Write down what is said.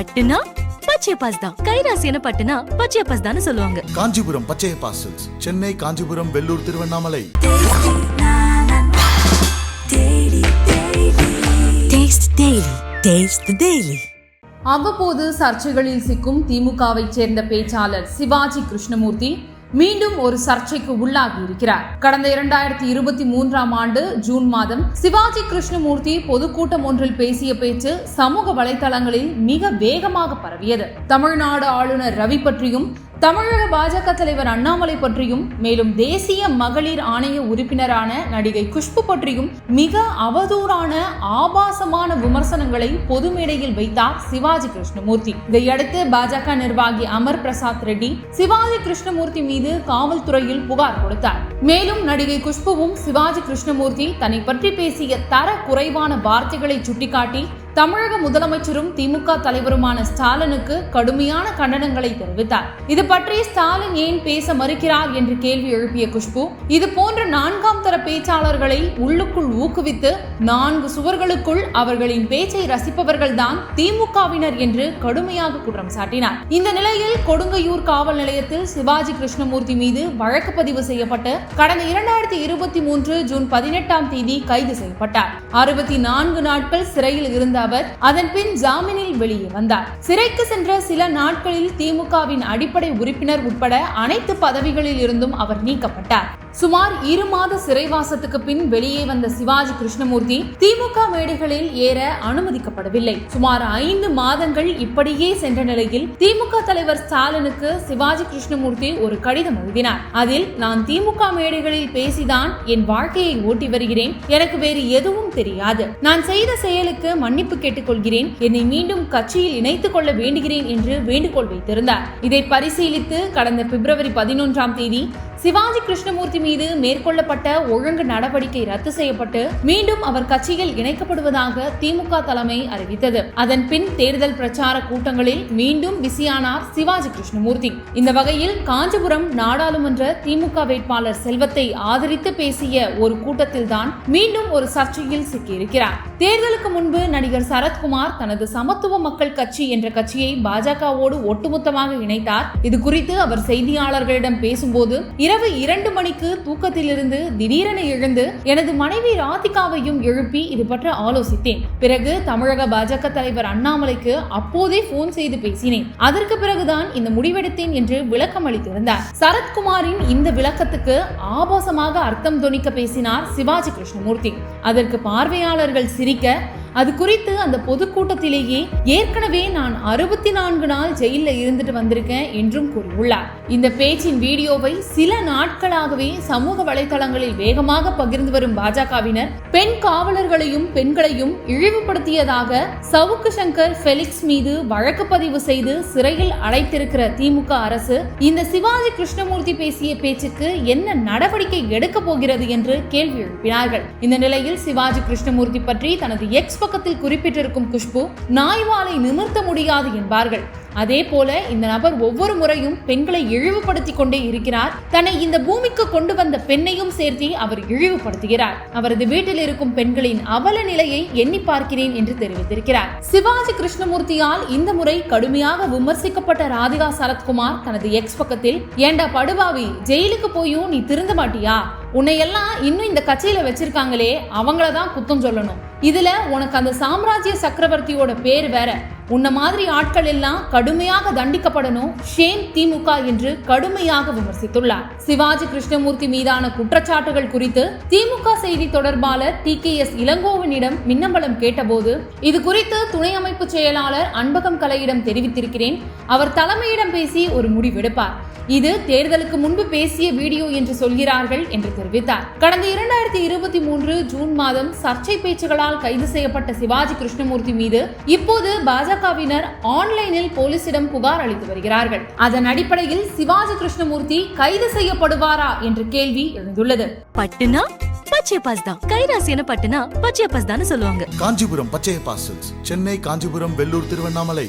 பட்டுனா பச்சையப்பாஸ் தான் கைராசியான பட்டுனா பச்சையப்பாஸ் தான் சொல்லுவாங்க Kanchipuram Pachaiyappa silks Chennai Kanchipuram Vellore Tiruvannamalai Taste Daily. Taste the Daily. அவ்வப்போது சர்ச்சைகளில் சிக்கும் திமுகவை சேர்ந்த பேச்சாளர் சிவாஜி கிருஷ்ணமூர்த்தி மீண்டும் ஒரு சர்ச்சைக்கு உள்ளாகி இருக்கிறார். கடந்த இரண்டாயிரத்தி இருபத்தி மூன்றாம் ஆண்டு ஜூன் மாதம் சிவாஜி கிருஷ்ணமூர்த்தி பொதுக்கூட்டம் ஒன்றில் பேசிய பேச்சு சமூக வலைதளங்களில் மிக வேகமாக பரவியது. தமிழ்நாடு ஆளுநர் ரவி பற்றியும் தமிழக பாஜக தலைவர் அண்ணாமலை பற்றியும் மேலும் தேசிய மகளிர் ஆணைய உறுப்பினரான நடிகை குஷ்பு பற்றியும் மிக அவதூறான ஆபாசமான விமர்சனங்களை பொது மேடையில் வைத்தார் சிவாஜி கிருஷ்ணமூர்த்தி. இதையடுத்து பாஜக நிர்வாகி அமர் பிரசாத் ரெட்டி சிவாஜி கிருஷ்ணமூர்த்தி மீது காவல்துறையில் புகார் கொடுத்தார். மேலும் நடிகை குஷ்புவும் சிவாஜி கிருஷ்ணமூர்த்தி தன்னை பற்றி பேசிய தர குறைவான வார்த்தைகளை சுட்டிக்காட்டி தமிழக முதலமைச்சரும் திமுக தலைவருமான ஸ்டாலினுக்கு கடுமையான கண்டனங்களை தெரிவித்தார். இது பற்றி ஸ்டாலின் ஏன் பேச மறுக்கிறார் என்று கேள்வி எழுப்பிய குஷ்பு இது போன்ற நான்காம் தர பேச்சாளர்களை உள்ளுக்குள் ஊக்குவித்து நான்கு சுவர்களுக்குள் அவர்களின் பேச்சை ரசிப்பவர்கள்தான் திமுகவினர் என்று கடுமையாக குற்றம் சாட்டினார். இந்த நிலையில் கொடுங்கையூர் காவல் நிலையத்தில் சிவாஜி கிருஷ்ணமூர்த்தி மீது வழக்கு பதிவு செய்யப்பட்டு கடந்த இரண்டாயிரத்தி இருபத்தி மூன்று ஜூன் பதினெட்டாம் தேதி கைது செய்யப்பட்டார். அறுபத்தி நான்கு நாட்கள் சிறையில் இருந்த அவர் அதன் பின் ஜாமீனில் வெளியே வந்தார். சிறைக்கு சென்ற சில நாட்களில் திமுகவின் அடிப்படை உறுப்பினர் உட்பட அனைத்து பதவிகளில் இருந்தும் அவர் நீக்கப்பட்டார். சுமார் இரு மாத சிறைவாசத்துக்கு பின் வெளியே வந்த சிவாஜி கிருஷ்ணமூர்த்தி திமுக மேடைகளில் ஏற அனுமதிக்கப்படவில்லை. சுமார் ஐந்து மாதங்கள் இப்படியே சென்ற நிலையில் திமுக தலைவர் ஸ்டாலினுக்கு சிவாஜி கிருஷ்ணமூர்த்தி ஒரு கடிதம் எழுதினார். அதில் நான் திமுக மேடைகளில் பேசிதான் என் வாழ்க்கையை ஓட்டி வருகிறேன். எனக்கு வேறு எதுவும் தெரியாது. நான் செய்த செயலுக்கு மன்னிப்பு கேட்டுக்கொள்கிறேன். என்னை மீண்டும் கட்சியில் இணைத்துக் கொள்ள வேண்டுகிறேன் என்று வேண்டுகோள் வைத்திருந்தார். இதை பரிசீலித்து கடந்த பிப்ரவரி பதினொன்றாம் தேதி சிவாஜி கிருஷ்ணமூர்த்தி மீது மேற்கொள்ளப்பட்ட ஒழுங்கு நடவடிக்கை ரத்து செய்யப்பட்டு மீண்டும் அவர் கட்சியில் இணைக்கப்படுவதாக திமுக தலைமை அறிவித்தது. அதன் பின் தேர்தல் பிரச்சார கூட்டங்களில் மீண்டும் பிஸியானார் சிவாஜி கிருஷ்ணமூர்த்தி. இந்த வகையில் காஞ்சிபுரம் நாடாளுமன்ற திமுக வேட்பாளர் செல்வத்தை ஆதரித்து பேசிய ஒரு கூட்டத்தில் தான் மீண்டும் ஒரு சர்ச்சையில் சிக்கியிருக்கிறார். தேர்தலுக்கு முன்பு நடிகர் சரத்குமார் தனது சமத்துவ மக்கள் கட்சி என்ற கட்சியை பாஜகவோடு ஒட்டுமொத்தமாக இணைத்தார். இது குறித்து அவர் செய்தியாளர்களிடம் பேசும்போது இரவு இரண்டு மணிக்கு தூக்கத்திலிருந்து திடீரென எழுந்து எனது மனைவி ராதிகாவையும் எழுப்பி இது பற்றி ஆலோசித்தேன். பிறகு தமிழக பாஜக தலைவர் அண்ணாமலைக்கு அப்போதே போன் செய்து பேசினேன். அதற்கு பிறகுதான் இந்த முடிவெடுத்தேன் என்று விளக்கம் அளித்திருந்தார். சரத்குமாரின் இந்த விளக்கத்துக்கு ஆபாசமாக அர்த்தம் துணிக்க பேசினார் சிவாஜி கிருஷ்ணமூர்த்தி. அதற்கு பார்வையாளர்கள் சிரிக்க அது குறித்து அந்த பொதுக்கூட்டத்திலேயே ஏற்கனவே நான் அறுபத்தி நான்கு நாள் ஜெயிலில் இருந்துட்டு வந்திருக்கேன் என்றும் கூறியுள்ளார். இந்த பேச்சின் வீடியோவை சில நாட்களாகவே சமூக வலைதளங்களில் வேகமாக பகிர்ந்து வரும் பாஜகவினர் பெண் காவலர்களையும் பெண்களையும் இழிவுபடுத்தியதாக சவுக்கு சங்கர் ஃபெலிக்ஸ் மீது வழக்கு பதிவு செய்து சிறையில் அடைத்திருக்கிற திமுக அரசு இந்த சிவாஜி கிருஷ்ணமூர்த்தி பேசிய பேச்சுக்கு என்ன நடவடிக்கை எடுக்க போகிறது என்று கேள்வி எழுப்பினார்கள். இந்த நிலையில் சிவாஜி கிருஷ்ணமூர்த்தி பற்றி தனது எக்ஸ் பக்கத்தில் குறிப்பிட்டிருக்கும் குஷ்பு நாய்வாலை நிமிர்த்த முடியாது என்பார்கள். அதே போல இந்த நபர் ஒவ்வொரு முறையும் பெண்களை இழிவுபடுத்தி கொண்டே இருக்கிறார். தன்னை இந்த பூமிக்கு கொண்டு வந்த பெண்ணையும் சேர்த்து அவர் இழிவுபடுத்துகிறார். அவரது வீட்டில் இருக்கும் பெண்களின் அவல நிலையை எண்ணி பார்க்கிறேன் என்று தெரிவித்திருக்கிறார். சிவாஜி கிருஷ்ணமூர்த்தியால் இந்த முறை கடுமையாக விமர்சிக்கப்பட்ட ராதிகா சரத்குமார் தனது எக்ஸ் பக்கத்தில் ஏண்டா படுபாவி ஜெயிலுக்கு போயும் நீ திருந்த மாட்டியா? உன்னை எல்லாம் இன்னும் இந்த கட்சியில வச்சிருக்காங்களே அவங்கள தான் குத்தம் சொல்லணும். இதுல உனக்கு அந்த சாம்ராஜ்ய சக்கரவர்த்தியோட பேர் வேற. உன்ன மாதிரி ஆட்கள் எல்லாம் கடுமையாக தண்டிக்கப்படணும் ஷேம் திமுக என்று கடுமையாக விமர்சித்துள்ளார். சிவாஜி கிருஷ்ணமூர்த்தி மீதான குற்றச்சாட்டுகள் குறித்து திமுக செய்தி தொடர்பாளர் டி கே எஸ் இளங்கோவனிடம் மின்னம்பலம் கேட்டபோது இது குறித்து துணை அமைப்பு செயலாளர் அன்பகம் கலையிடம் தெரிவித்திருக்கிறேன். அவர் தலைமையிடம் பேசி ஒரு முடிவெடுப்பார். இது தேர்தலுக்கு முன்பு பேசிய வீடியோ என்று சொல்கிறார்கள் என்று தெரிவித்தார். கடந்த இரண்டாயிரத்தி இருபத்தி மூன்று ஜூன் மாதம் சர்ச்சை பேச்சுகளால் கைது செய்யப்பட்ட சிவாஜி கிருஷ்ணமூர்த்தி மீது இப்போது பாஜகவினர் ஆன்லைனில் போலீசிடம் புகார் அளித்து வருகிறார்கள். அதன் அடிப்படையில் சிவாஜி கிருஷ்ணமூர்த்தி கைது செய்யப்படுவாரா என்ற கேள்வி எழுந்துள்ளது. பட்டுனா? பச்சையப்பாஸ் தான். கைராசியான பட்டுனா பச்சையப்பாஸ் தான் சொல்லுவாங்க. Kanchipuram Pachaiyappa silks. Chennai Kanchipuram Vellore Tiruvannamalai.